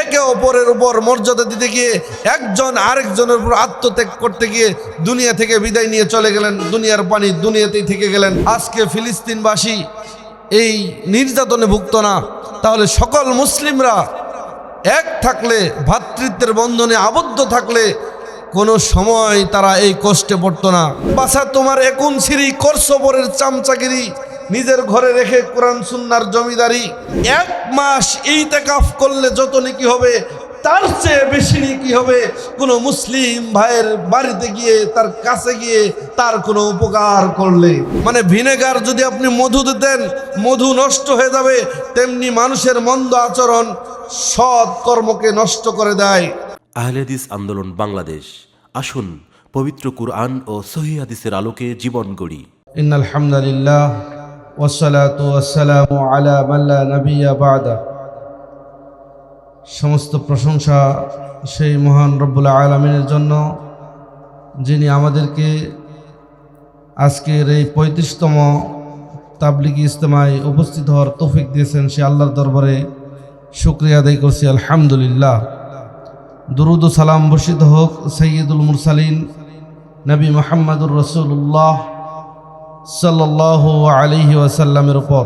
একে অপরের উপর মর্যাদা দিতে গিয়ে একজন আরেকজনের উপর আত্মত্যাগ করতে গিয়ে দুনিয়া থেকে বিদায় নিয়ে চলে গেলেন, দুনিয়ার পানি দুনিয়াতেই থেকে গেলেন। আজকে ফিলিস্তিনবাসী এই নির্যাতনে ভুক্ত না, তাহলে সকল মুসলিমরা এক থাকলে ভ্রাতৃত্বের বন্ধনে আবদ্ধ থাকলে কোনো সময় তারা এই কষ্টে পড়তো না। বাসা তোমার একুন সিঁড়ি করসবরের চামচাগিরি নিজের ঘরে রেখে কোরআন সুন্নার জমিদারি এক মাস এই তেকাফ করলে যত নাকি হবে তার চেয়ে বেশি নাকি হবে। কোনো মুসলিম ভাইয়ের বাড়িতে গিয়ে তার কাছে গিয়ে তার কোনো উপকার করলে। মানে ভিনেগার যদি আপনি মধু দিতেন মধু নষ্ট হয়ে যাবে তেমনি মানুষের মন্দ আচরণ সৎ কর্মকে নষ্ট করে দেয়। আহলেদিস আন্দোলন বাংলাদেশ। আসুন পবিত্র কুরআন ও সহি হাদিসের আলোকে জীবন গড়ি। ইন্নাল হামদুলিল্লাহ। সমস্ত প্রশংসা সেই মহান রব্বুল আলমিনের জন্য, যিনি আমাদেরকে আজকের এই পঁয়ত্রিশতম তাবলিগি ইজতেমায় উপস্থিত হওয়ার তৌফিক দিয়েছেন সে আল্লাহর দরবারে শুক্রিয়া আদায় করছি, আলহামদুলিল্লাহ। দুরুদ সালাম বর্ষিত হোক সৈয়দুল মুরসালিন, নবী মোহাম্মদুর রসুল্লাহ সাল্লাহ আলিহি উপর।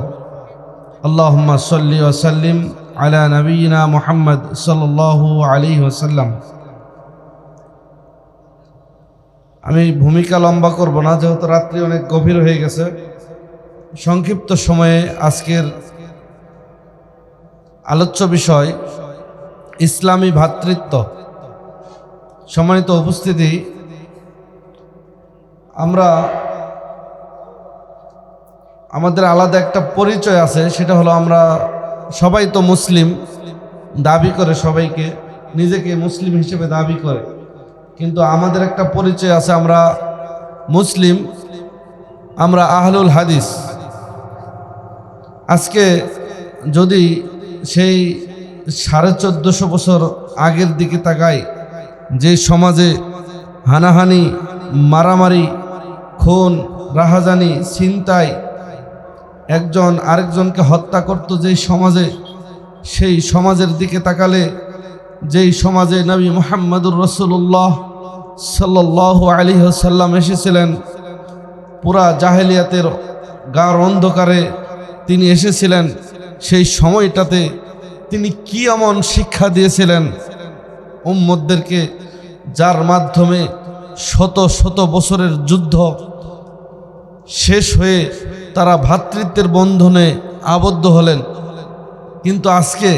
আল্লাহুম্মা সাল্লি ওয়াসাল্লিম আলা নবীনা মোহাম্মদ সাল্লাহ আলিহি ওয়াসাল্লাম। আমি ভূমিকা লম্বা করব না, যেহেতু রাত্রি অনেক গভীর হয়ে গেছে। সংক্ষিপ্ত সময়ে আজকের আলোচ্য বিষয় ইসলামী ভ্রাতৃত্ব সম্মানিত উপস্থিতি, আমরা আমাদের আলাদা একটা পরিচয় আছে, সেটা হলো আমরা সবাই তো মুসলিম, দাবি করে সবাইকে, নিজেকে মুসলিম হিসেবে দাবি করে। কিন্তু আমাদের একটা পরিচয় আছে, আমরা মুসলিম, আমরা আহলুল হাদিস। আজকে যদি সেই সাড়ে চোদ্দোশো বছর আগের দিকে তাকাই, যে সমাজে হানাহানি, মারামারি, খুন, রাহাজানি, ছিনতাই একজন আরেকজনকে হত্যা করত যেই সমাজে, সেই সমাজের দিকে তাকালে যেই সমাজে নবী মোহাম্মদুর রসুল্লাহ সাল্লাহ আলী সাল্লাম এসেছিলেন, পুরা জাহেলিয়াতের গার অন্ধকারে তিনি এসেছিলেন, সেই সময়টাতে তিনি কি এমন শিক্ষা দিয়েছিলেন উম্মদদেরকে যার মাধ্যমে শত শত বছরের যুদ্ধ শেষ হয়ে তারা ভ্রাতৃত্বের বন্ধনে আবদ্ধ হলেন। কিন্তু আজকে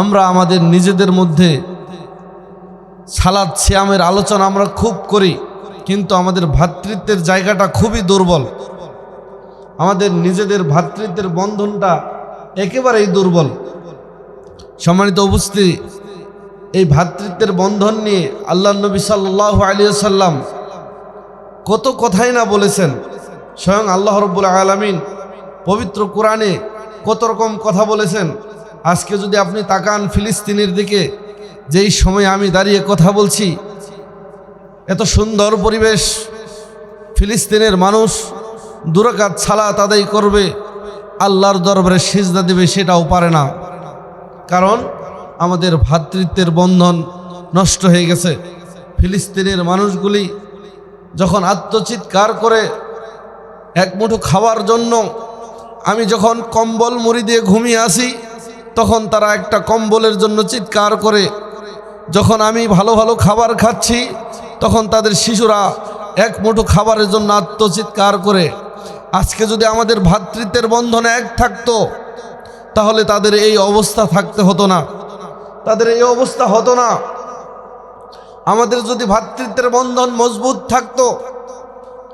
আমরা আমাদের নিজেদের মধ্যে সালাদ শ্যামের আলোচনা আমরা খুব করি, কিন্তু আমাদের ভ্রাতৃত্বের জায়গাটা খুবই দুর্বল। আমাদের নিজেদের ভ্রাতৃত্বের বন্ধনটা একেবারেই দুর্বল। সম্মানিত উপস্থিতি, এই ভ্রাতৃত্বের বন্ধন নিয়ে আল্লাহ নবী সাল্লাহ আলিয়া সাল্লাম কত কথাই না বলেছেন। স্বয়ং আল্লাহ রব্বুল আলমিন পবিত্র কোরআনে কত রকম কথা বলেছেন। আজকে যদি আপনি তাকান ফিলিস্তিনের দিকে, যেই সময় আমি দাঁড়িয়ে কথা বলছি, এত সুন্দর পরিবেশ, ফিলিস্তিনের মানুষ দুরাকাত ছালা তাদাই করবে, আল্লাহর দরবারে সিজদা দেবে সেটাও পারে না। কারণ আমাদের ভ্রাতৃত্বের বন্ধন নষ্ট হয়ে গেছে। ফিলিস্তিনের মানুষগুলি যখন আত্মচিৎকার করে এক মুঠো খাওয়ার জন্য আমি যখন কম্বল মুড়ি দিয়ে ঘুমিয়ে আসি, তখন তারা একটা কম্বলের জন্য চিৎকার করে। যখন আমি ভালো ভালো খাবার খাচ্ছি, তখন তাদের শিশুরা এক মুঠো খাবারের জন্য আত্মচিৎকার করে, আজকে যদি আমাদের ভাতৃত্বের বন্ধনে এক থাকতো, তাহলে তাদের এই অবস্থা থাকতে হতো না। তাদের এই অবস্থা হতো না। আমাদের যদি ভ্রাতৃত্বের বন্ধন মজবুত থাকতো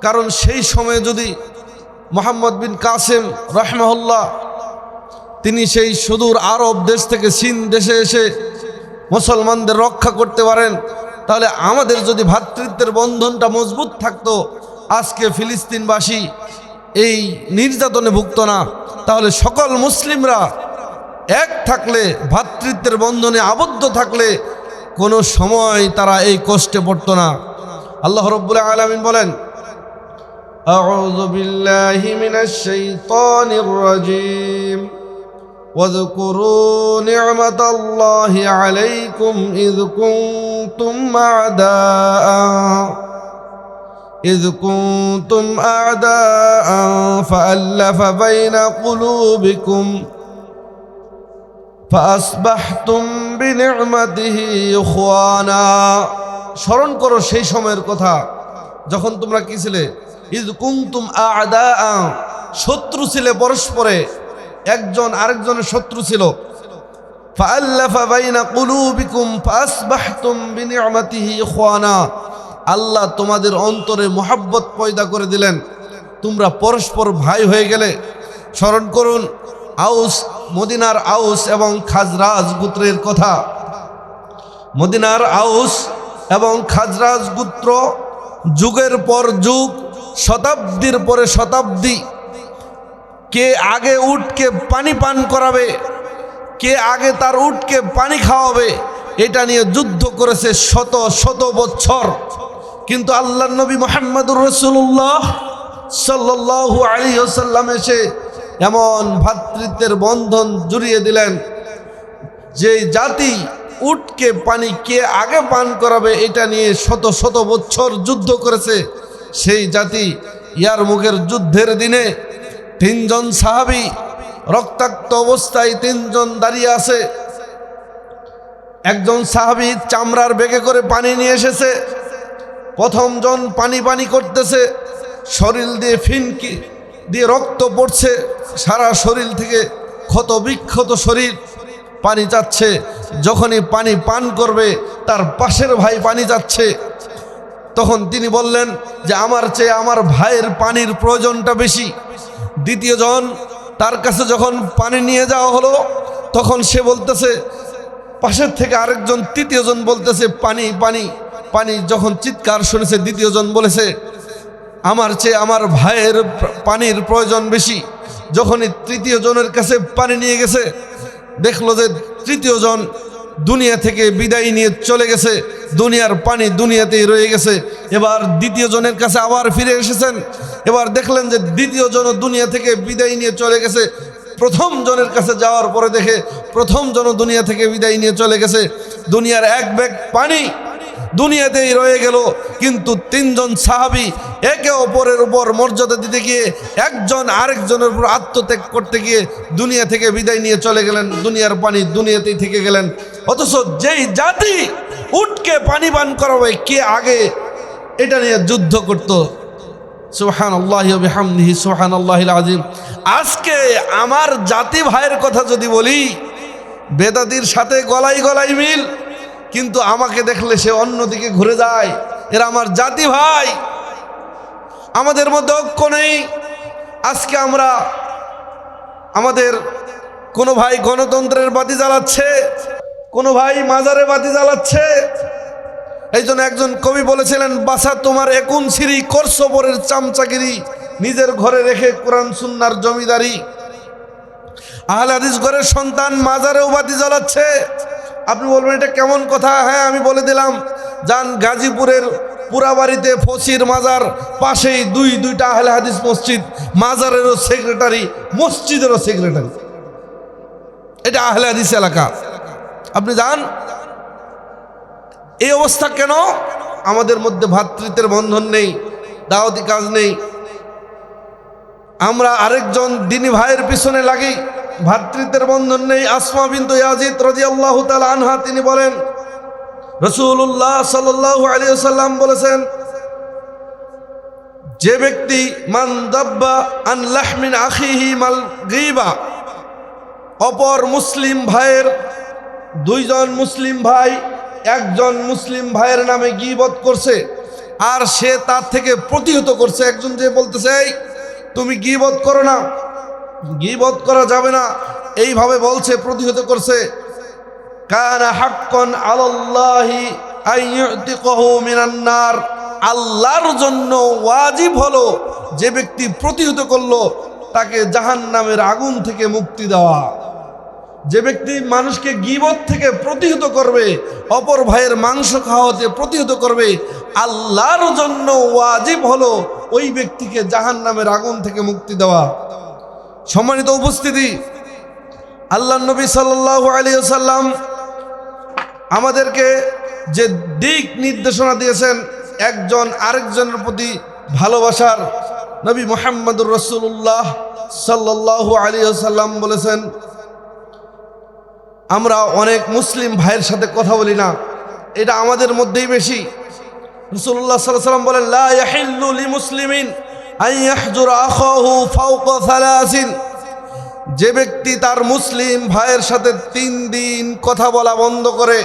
কারণ সেই সময়ে যদি মোহাম্মদ বিন কাসেম রহমহল্লা তিনি সেই সুদূর আরব দেশ থেকে চীন দেশে এসে মুসলমানদের রক্ষা করতে পারেন, তাহলে আমাদের যদি ভ্রাতৃত্বের বন্ধনটা মজবুত থাকতো, আজকে ফিলিস্তিনবাসী এই নির্যাতনে ভুক্ত না, তাহলে সকল মুসলিমরা এক থাকলে ভ্রাতৃত্বের বন্ধনে আবদ্ধ থাকলে কোনো সময় তারা এই কষ্টে পড়তো না। আল্লাহ রব্বুল আলমিন বলেন أعوذ بالله من الشيطان الرجيم واذكروا نعمة الله عليكم إذ كنتم أعداء إذ كنتم أعداء فألف بين قلوبكم فأصبحتم بنعمته إخوانا স্মরণ করো সেই সময়ের কথা যখন তোমরা কি ছিলে ইজ কুমতুম আদা শত্রু ছিলে পরস্পরে, একজন আরেকজনের শত্রু ছিল। আল্লাহ তোমাদের অন্তরে মোহাব্বত পয়দা করে দিলেন। তোমরা পরস্পর ভাই হয়ে গেলে। স্মরণ করুন, আউস, মদিনার আউস এবং খাজরাজ গোত্রের কথা। মদিনার আউস এবং খাজরাজ গোত্র যুগের পর যুগ শতাব্দীর পরে শতাব্দী। কে আগে উটকে পানি পান করাবে, কে আগে তার উটকে পানি খাওয়াবে, এটা নিয়ে যুদ্ধ করেছে শত শত বছর। কিন্তু আল্লাহ নবী মোহাম্মদুর রসুল্লাহ সাল্লাল্লাহু আলী ওসাল্লাম এসে এমন ভ্রাতৃত্বের বন্ধন জুড়িয়ে দিলেন যে জাতি উটকে পানি কে আগে পান করাবে, এটা নিয়ে শত শত বছর যুদ্ধ করেছে। সেই জাতি ইয়ার মুখের যুদ্ধের দিনে তিনজন সাহাবি রক্তাক্ত অবস্থায় তিনজন দাঁড়িয়ে আছে। একজন সাহাবি চামড়ার বেগে করে পানি নিয়ে এসেছে। প্রথম জন পানি পানি করতেছে, শরীর দিয়ে ফিনকি দিয়ে রক্ত পড়ছে, সারা শরীর থেকে ক্ষত বিক্ষত শরীর পানি চাচ্ছে যখনই পানি পান করবে, তার পাশের ভাই পানি যাচ্ছে। তখন তিনি বললেন যে আমার চেয়ে আমার ভাইয়ের পানির প্রয়োজনটা বেশি। দ্বিতীয় জন তার কাছে যখন পানি নিয়ে যাওয়া হলো, তখন সে বলতেছে, পাশের থেকে আরেকজন তৃতীয় জন বলতেছে, পানি পানি পানি। যখন চিৎকার শুনেছে, দ্বিতীয় জন বলেছে, আমার চেয়ে আমার ভাইয়ের পানির প্রয়োজন বেশি। যখনই তৃতীয় জনের কাছে পানি নিয়ে গেছে, দেখল যে তৃতীয় জন দুনিয়া থেকে বিদায় নিয়ে চলে গেছে। দুনিয়ার পানি দুনিয়াতেই রয়ে গেছে। এবার দ্বিতীয় জনের কাছে আবার ফিরে এসেছেন। এবার দেখলেন যে দ্বিতীয় জন দুনিয়া থেকে বিদায় নিয়ে চলে গেছে। প্রথম জনের কাছে যাওয়ার পরে দেখে প্রথম জন দুনিয়া থেকে বিদায় নিয়ে চলে গেছে। দুনিয়ার এক ব্যাগ পানি দুনিয়াতেই রয়ে গেল। কিন্তু তিনজন সাহাবি একে অপরের উপর মর্যাদা দিতে গিয়ে একজন আরেকজনের উপর আত্মত্যাগ করতে গিয়ে দুনিয়া থেকে বিদায় নিয়ে চলে গেলেন। দুনিয়ার পানি দুনিয়াতেই থেকে গেলেন। অথচ যেই জাতি উটকে পানি পান করাবে, কে আগে এটা নিয়ে যুদ্ধ করত? সোহান আল্লাহ হামদিহি সোহান আল্লাহ আজিম আজকে আমার জাতি ভাইয়ের কথা যদি বলি বেদাদির সাথে গলাই গলাই মিল, কিন্তু আমাকে দেখলে সে অন্যদিকে ঘুরে যায়। এরা আমার জাতি ভাই। আমাদের মধ্যে ঐক্য নেই। আজকে আমরা আমাদের কোনো ভাই গণতন্ত্রের বাতি জ্বালাচ্ছে। কোনো ভাই মাজারে বাতি জ্বালাচ্ছে। এই একজন কবি বলেছিলেন বাসা তোমার একুন সিঁড়ি করসবরের চামচাগিরি, নিজের ঘরে রেখে কোরআন সুন্নার জমিদারি। আহলে হাদিস ঘরের সন্তান মাজারেও বাতি জ্বালাচ্ছে। আপনি বলবেন, এটা কেমন কথা? হ্যাঁ আমি বলে দিলাম, যান গাজীপুরের পুরাবাড়িতে ফসির মাজার, পাশেই দুই, দুইটা আহলে হাদিস মসজিদ, মাজারেরও সেক্রেটারি, মসজিদেরও সেক্রেটারি। এটা আহলে হাদিস এলাকা। আপনি যান। এই অবস্থা কেন? আমাদের মধ্যে ভ্রাতৃত্বের বন্ধন নেই, দাওয়াতি কাজ নেই। আমরা আরেকজন দিনী ভাইয়ের পিছনে লাগি ভ্রাতৃত্বের বন্ধন নেই। আসমা বিন্তু ইয়াজিদ রাজি আল্লাহ আনহা, তিনি বলেন রসুল্লাহ সাল্লাহ আলী সাল্লাম বলেছেন, যে ব্যক্তি, মান দাব্বা মাল অপর মুসলিম ভাইয়ের দুইজন মুসলিম ভাই, একজন মুসলিম ভাইয়ের নামে গিবত করছে, আর সে তার থেকে প্রতিহত করছে। একজন যে বলতেছে, এই, তুমি গিবত করো না, গিবত করা যাবে না। এইভাবে বলছে, প্রতিহত করছে। কানা হাক্কন আল্লাহর জন্য ওয়াজিব হলো যে ব্যক্তি প্রতিহত করল, তাকে জাহান্নামের আগুন থেকে মুক্তি দেওয়া। যে ব্যক্তি মানুষকে গিবত থেকে প্রতিহত করবে, অপর ভাইয়ের মাংস খাওয়াতে প্রতিহত করবে, আল্লাহর জন্য ওয়াজিব হলো ওই ব্যক্তিকে জাহান্নামের আগুন থেকে মুক্তি দেওয়া। সম্মানিত উপস্থিতি আল্লাহ নবী সাল্লাহ আলিয়াল্লাম আমাদেরকে যে দিক নির্দেশনা দিয়েছেন, একজন আরেকজনের প্রতি ভালোবাসার নবী মোহাম্মদুর রসুল্লাহ সাল্লাহ আলী সাল্লাম বলেছেন আমরা অনেক মুসলিম ভাইয়ের সাথে কথা বলি না। এটা আমাদের মধ্যেই বেশি। রসুল্লাহ সাল্লাহ সাল্লাম বলেন, লা ইয়াহিল্লু লি মুসলিমিন আন ইয়াহজুর আখাহু ফাওকা সালাসিন। যে ব্যক্তি তার মুসলিম ভাইয়ের সাথে তিন দিন কথা বলা বন্ধ করে,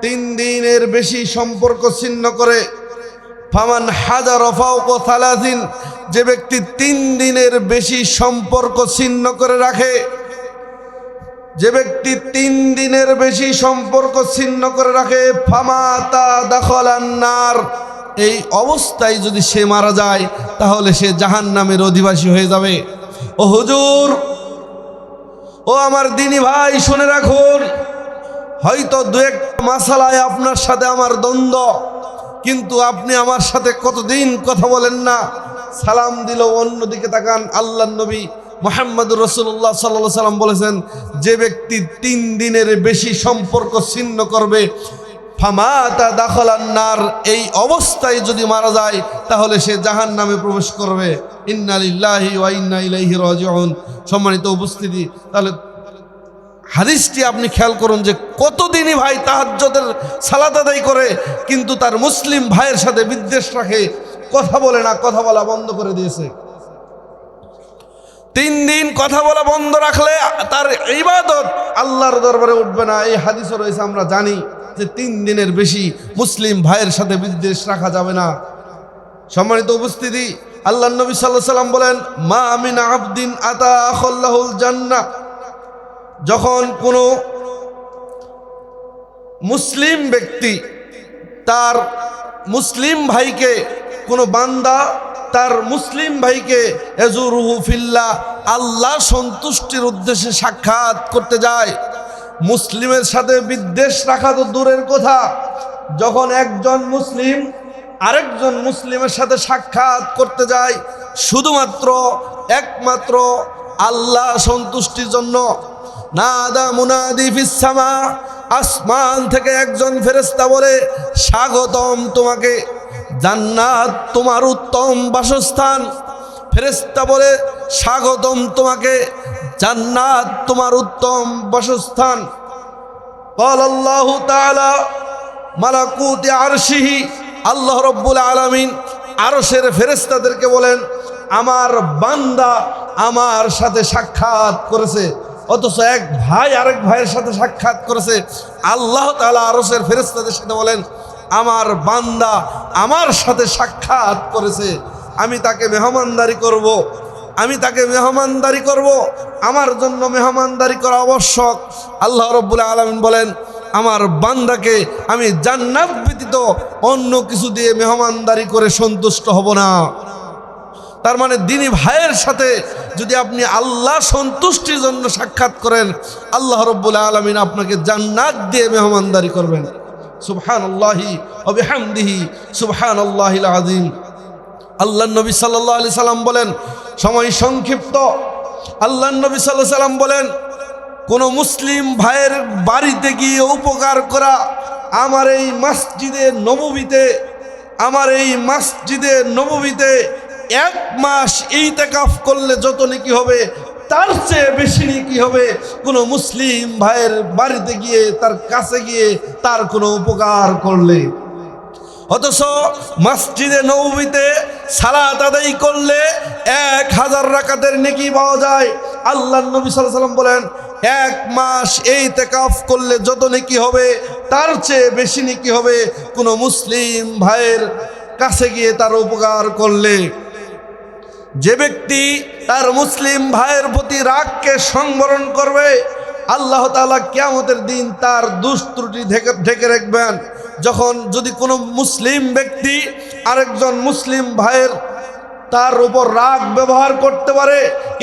তিন দিনের বেশি সম্পর্ক ছিন্ন করে, ফামান হাজার যে ব্যক্তি তিন দিনের বেশি সম্পর্ক ছিন্ন করে রাখে যে ব্যক্তি তিন দিনের বেশি সম্পর্ক ছিন্ন করে রাখে ফামাতা এই অবস্থায় যদি সে মারা যায়, তাহলে সে জাহান নামের অধিবাসী হয়ে যাবে। ও হুজুর, ও আমার দিনী ভাই, শুনে রাখুন। হয়তো দু এক মাসালায় আপনার সাথে আমার দ্বন্দ্ব, কিন্তু আপনি আমার সাথে কতদিন কথা বলেন না। সালাম দিল অন্যদিকে তাকান আল্লাহ নবী। মোহাম্মদুর রসুল্লাহ সাল্লাহ সাল্লাম বলেছেন, যে ব্যক্তি তিন দিনের বেশি সম্পর্ক ছিন্ন করবে ফামাতা দাখলান্নার এই অবস্থায় যদি মারা যায়, তাহলে সে জাহান নামে প্রবেশ করবে। ইন্নালিল্লাহি ওয়া ইন্না ইলাইহি রাজিউন। সম্মানিত উপস্থিতি, তাহলে হাদিসটি আপনি খেয়াল করুন যে কতদিনই ভাই তাহাজ্জদের সালাত করে, কিন্তু তার মুসলিম ভাইয়ের সাথে বিদ্বেষ রাখে, কথা বলে না, কথা বলা বন্ধ করে দিয়েছে। তিন দিন কথা বলা বন্ধ রাখলে তার ইবাদত আল্লাহর দরবারে উঠবে না। এই হাদিসও রয়েছে, আমরা জানি যে তিন দিনের বেশি মুসলিম ভাইয়ের সাথে বিদ্বেষ রাখা যাবে না। সম্মানিত উপস্থিতি, আল্লাহ নবী সাল্লাহ সাল্লাম বলেন, মা আমিন আবদিন আতা আখল্লাহুল জান্না যখন কোনো মুসলিম ব্যক্তি তার মুসলিম ভাইকে কোনো বান্দা তার মুসলিম ভাইকে, এজুরুহু ফিল্লা আল্লাহ সন্তুষ্টির উদ্দেশ্যে সাক্ষাৎ করতে যায়। মুসলিমের সাথে বিদ্বেষ রাখা তো দূরের কথা। যখন একজন মুসলিম আরেকজন মুসলিমের সাথে সাক্ষাৎ করতে যায়, শুধুমাত্র, একমাত্র আল্লাহ সন্তুষ্টির জন্য। নাদা মুনাদি ফিসামা আসমান থেকে একজন ফেরেস্তা বলে, স্বাগতম তোমাকে। জান্নাত তোমার উত্তম বাসস্থান। ফেরেস্তা বলে, স্বাগতম তোমাকে। জান্নাত তোমার উত্তম বাসস্থান। আল্লাহ তালা আরশিহি, আল্লাহ রব্বুল আলমিন আরশের ফেরেস্তাদেরকে বলেন, আমার বান্দা আমার সাথে সাক্ষাৎ করেছে, অথচ এক ভাই আরেক ভাইয়ের সাথে সাক্ষাৎ করেছে। আল্লাহ তালা আরশের ফেরেস্তাদের সাথে বলেন আমার বান্দা আমার সাথে সাক্ষাৎ করেছে আমি তাকে মেহমানদারি করব। আমি তাকে মেহমানদারি করব। আমার জন্য মেহমানদারি করা আবশ্যক আল্লাহ রব্বুল আলমিন বলেন, আমার বান্দাকে আমি জান্নাত ব্যতীত অন্য কিছু দিয়ে মেহমানদারি করে সন্তুষ্ট হব না তার মানে দিনী ভাইয়ের সাথে যদি আপনি আল্লাহ সন্তুষ্টির জন্য সাক্ষাৎ করেন, আল্লাহ রব্বুল আলমিন আপনাকে জান্নাত দিয়ে মেহমানদারি করবেন সুবহান আল্লাহি অবিহামদিহি সুবহান আল্লাহ নবী সাল্লাহ আলি সাল্লাম বলেন, সময় সংক্ষিপ্ত। আল্লাহ নবী সাল্লাহ সাল্লাম বলেন, কোনো মুসলিম ভাইয়ের বাড়িতে গিয়ে উপকার করা আমার এই মসজিদে নবমীতে আমার এই মসজিদে নবমীতে এক মাস ইতেকাফ করলে যত নাকি হবে তার চেয়ে বেশি নাকি হবে? কোনো মুসলিম ভাইয়ের বাড়িতে গিয়ে, তার কাছে গিয়ে তার কোনো উপকার করলে? অথচ মসজিদে নবীতে সালাত আদায় করলে এক হাজার রাকাতের নেকি পাওয়া যায়। আল্লাহ নবী সাল্লাম বলেন, এক মাস এই তেকাফ করলে যত নেকি হবে, তার চেয়ে বেশি নেকি হবে কোনো মুসলিম ভাইয়ের কাছে গিয়ে তার উপকার করলে। যে ব্যক্তি তার মুসলিম ভাইয়ের প্রতি রাগকে সংবরণ করবে, আল্লাহ তালা কিয়ামতের দিন তার দুষ্ত্রুটি ঢেকে রাখবেন। যখন যদি কোনো মুসলিম ব্যক্তি আরেকজন মুসলিম ভাইয়ের তার উপর রাগ ব্যবহার করতে পারে,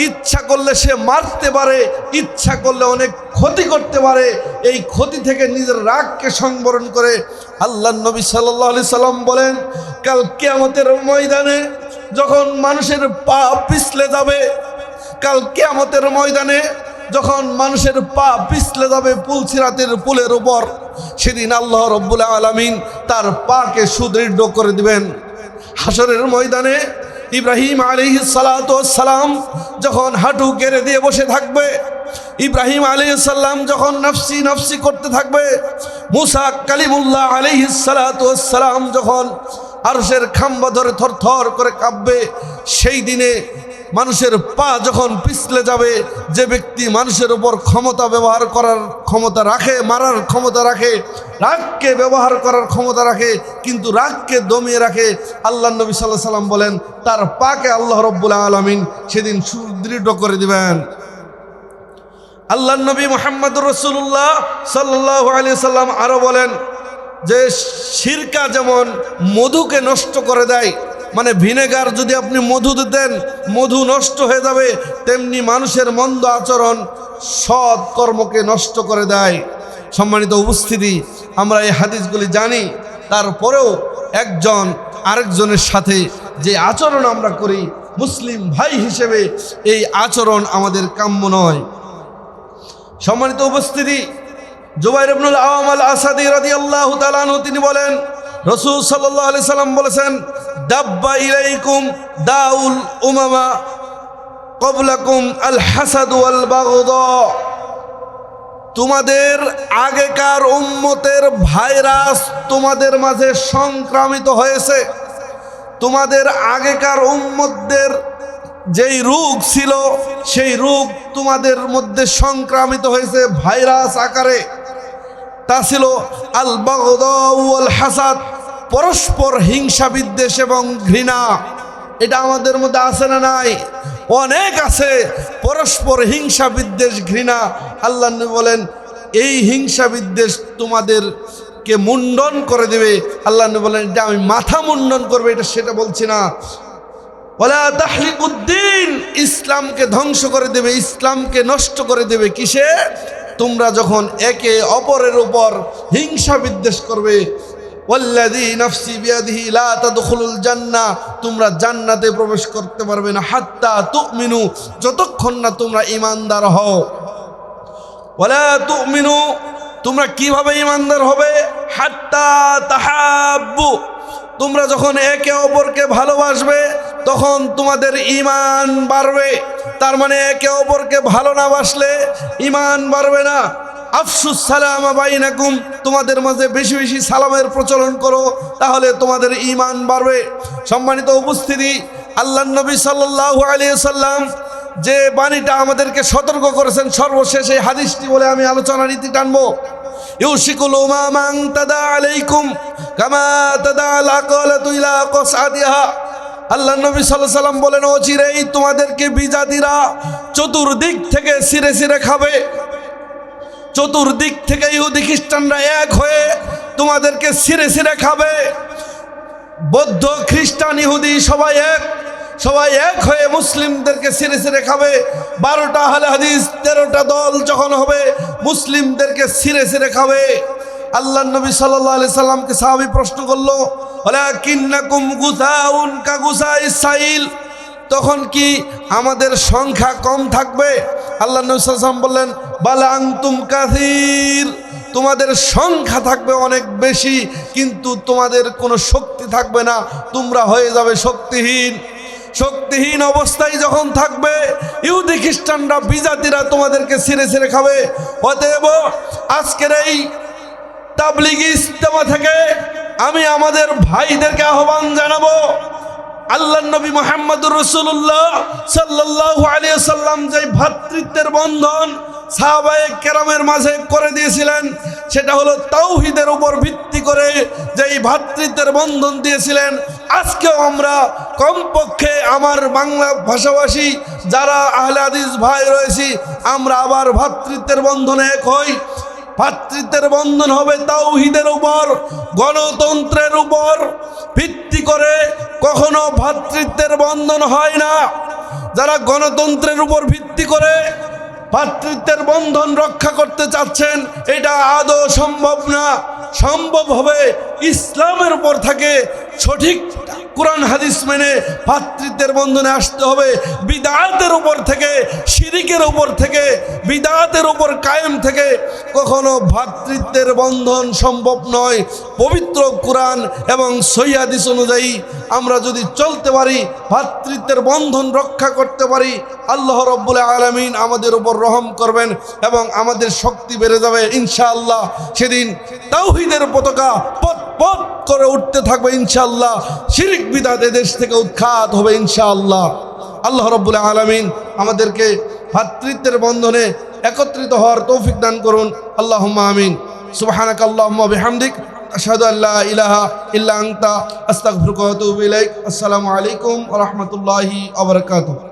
ইচ্ছা করলে সে মারতে পারে, ইচ্ছা করলে অনেক ক্ষতি করতে পারে, এই ক্ষতি থেকে নিজের রাগকে সংবরণ করে আল্লাহ নবী সাল্লাহ আলি সাল্লাম বলেন, কাল কেয়ামতের ময়দানে যখন মানুষের পা পিছলে যাবে, কাল কেয়ামতের ময়দানে যখন মানুষের পা পিছলে যাবে পুলসিরাতের পুলের উপর, সেদিন আল্লাহ রব্বুল আলমিন তার পাকে সুদৃঢ় করে দিবেন। হাসরের ময়দানে ইব্রাহিম আলী সালাম যখন হাঁটু কেড়ে দিয়ে বসে থাকবে, ইব্রাহিম আলী সাল্লাম যখন নফসি নফসি করতে থাকবে, মুসা কালিমুল্লাহ আলী সালাম যখন আরশের খাম্বা ধরে থর থর করে কাঁপবে। সেই দিনে মানুষের পা যখন পিছলে যাবে, যে ব্যক্তি মানুষের উপর ক্ষমতা ব্যবহার করার ক্ষমতা রাখে, মারার ক্ষমতা রাখে, রাগকে ব্যবহার করার ক্ষমতা রাখে, কিন্তু রাগকে দমিয়ে রাখে আল্লাহ নবী সাল্লাহ সাল্লাম বলেন, তার পাকে আল্লাহ রব্বুল আলমিন সেদিন সুদৃঢ় করে দিবেন। আল্লাহ নবী মোহাম্মদ রসুল্লাহ সাল্লাহ আলি সাল্লাম আরও বলেন যে সিরকা যেমন মধুকে নষ্ট করে দেয় মানে ভিনেগার যদি আপনি মধু দিতেন, মধু নষ্ট হয়ে যাবে, তেমনি মানুষের মন্দ আচরণ সৎ কর্মকে নষ্ট করে দেয়। সম্মানিত উপস্থিতি, আমরা এই হাদিসগুলি জানি, তারপরেও একজন আরেকজনের সাথে যে আচরণ আমরা করি, মুসলিম ভাই হিসেবে এই আচরণ আমাদের কাম্য নয়। সম্মানিত উপস্থিতি তিনি বলেন, রসুল সাল্লাম বলেছেন আল তোমাদের আগেকার উম্মতের ভাইরাস তোমাদের মাঝে সংক্রামিত হয়েছে। তোমাদের আগেকার উম্মতদের যেই রোগ ছিল, সেই রোগ তোমাদের মধ্যে সংক্রামিত হয়েছে ভাইরাস আকারে। তা ছিল আল বাগদাউল হাসাদ পরস্পর হিংসা, বিদ্বেষ এবং ঘৃণা। এটা আমাদের মধ্যে আছে না নাই? অনেক আছে। পরস্পর হিংসা, বিদ্বেষ, ঘৃণা। আল্লাহ বলেন, এই হিংসা, বিদ্বেষ তোমাদেরকে মুন্ডন করে দেবে। আল্লাহ বলেন, এটা আমি মাথা মুন্ডন করবে, এটা সেটা বলছি না। ওলা তাহলিকুদ্দিন ইসলামকে ধ্বংস করে দেবে, ইসলামকে নষ্ট করে দেবে। কিসে? তোমরা যখন একে অপরের উপর হিংসা বিদ্বেষ করবে তোমরা জান্নাতে প্রবেশ করতে পারবে না, হাত্তা তুমিনু, যতক্ষণ না তোমরা ঈমানদার হও। ওয়ালা তুমিনু, তোমরা কীভাবে ঈমানদার হবে? হাত্তা তাহাব্বু, তোমরা যখন একে অপরকে ভালোবাসবে তখন তোমাদের ইমান বাড়বে। তার মানে একে অপরকে ভালো না বাসলে ইমান বাড়বে না। আফসুস সালাম বাইনাকুম, তোমাদের মাঝে বেশি বেশি সালামের প্রচলন করো, তাহলে তোমাদের ইমান বাড়বে। সম্মানিত উপস্থিতি আল্লাহ নবী সাল্লাহ আলিয়া সাল্লাম যে বাণীটা আমাদেরকে সতর্ক করেছেন, সর্বশেষ এই হাদিসটি বলে আমি আলোচনা নীতি টানবো। তাদা আলাইকুম কামা তাদা লাকালাতু ইলা কসাদিহা আল্লাহ নবী সাল্লাল্লাহু সাল্লাম বলেন অচিরেই তোমাদেরকে বিজাতিরা চতুর্দিক থেকে সিরে সিরে খাবে। চতুর্দিক থেকে ইহুদি খ্রিস্টানরা এক হয়ে তোমাদেরকে সিরে সিরে খাবে। বৌদ্ধ, খ্রিস্টান, ইহুদি সবাই এক সবাই এক হয়ে মুসলিমদেরকে সিরে সিরে খাবে। বারোটা হালে হাদিস, তেরোটা দল যখন হবে, মুসলিমদেরকে সিরে সিরে খাবে। আল্লাহ নবী সাল্লাহ সাল্লামকে সাহাবি প্রশ্ন করল তখন কি আমাদের সংখ্যা কম থাকবে? আল্লাহ নবী সাল্লাম বললেন, বালা আংতুম কাসির। তোমাদের সংখ্যা থাকবে অনেক বেশি, কিন্তু তোমাদের কোনো শক্তি থাকবে না। তোমরা হয়ে যাবে শক্তিহীন। শক্তিহীন অবস্থায় যখন থাকবে, ইহুদি খ্রিস্টানরা বিজাতিরা তোমাদেরকে ছিঁড়ে ছিঁড়ে খাবে। অতএব আজকের এই তাবলিগি ইস্তেমা থেকে আমি আমাদের ভাইদেরকে আহ্বান জানাব। আল্লাহ নবী মোহাম্মদুর রসুল্লাহ সাল্লাহ আলিয়া সাল্লাম যে ভ্রাতৃত্বের বন্ধন সাহাবায়ে কেরামের মাঝে করে দিয়েছিলেন, সেটা হলো তাওহিদের উপর ভিত্তি করে যেই ভ্রাতৃত্বের বন্ধন দিয়েছিলেন। আজকেও আমরা কমপক্ষে আমার বাংলা ভাষাভাষী যারা আহলে হাদিস ভাই রয়েছি, আমরা আবার ভ্রাতৃত্বের বন্ধনে এক হই। ভাতৃত্বের বন্ধন হবে তাওহিদের উপর, গণতন্ত্রের উপর। ভিত্তি করে কখনো ভাতৃত্বের বন্ধন হয় না। যারা গণতন্ত্রের উপর ভিত্তি করে ভাতৃত্বের বন্ধন রক্ষা করতে চাচ্ছেন, এটা আদৌ সম্ভব না। সম্ভব হবে ইসলামের উপর থাকে সঠিক কোরআন হাদিস মেনে ভাতৃত্বের বন্ধনে আসতে হবে। বিদাতের উপর থেকে, শিরিকের উপর থেকে, বিদাতের উপর কায়েম থেকে কখনো ভাতৃত্বের বন্ধন সম্ভব নয়। পবিত্র কোরআন এবং সৈয়াদিস অনুযায়ী আমরা যদি চলতে পারি, ভাতৃত্বের বন্ধন রক্ষা করতে পারি, আল্লাহ রব্বুল আলমিন আমাদের উপর রহম করবেন এবং আমাদের শক্তি বেড়ে যাবে ইনশাআল্লাহ। সেদিন তাওহিদের পতাকা পথ পথ করে উঠতে থাকবে ইনশাআল্লাহ। শিরিক বিদাত এদেশ থেকে উৎখাত হবে ইনশাআল্লাহ। আল্লাহ রব্বুল আলমিন আমাদেরকে ভাতৃত্বের বন্ধনে একত্রিত হওয়ার তৌফিক দান করুন। আল্লাহ আমিন। সুবহানাক আল্লাহুম্মা বিহামদিক। আশহাদু আল্লা ইলাহা ইল্লা আতুবু ইলাইক। আসসালামু আলাইকুম রাহমাতুল্লাহি ওয়া বারাকাতুহু।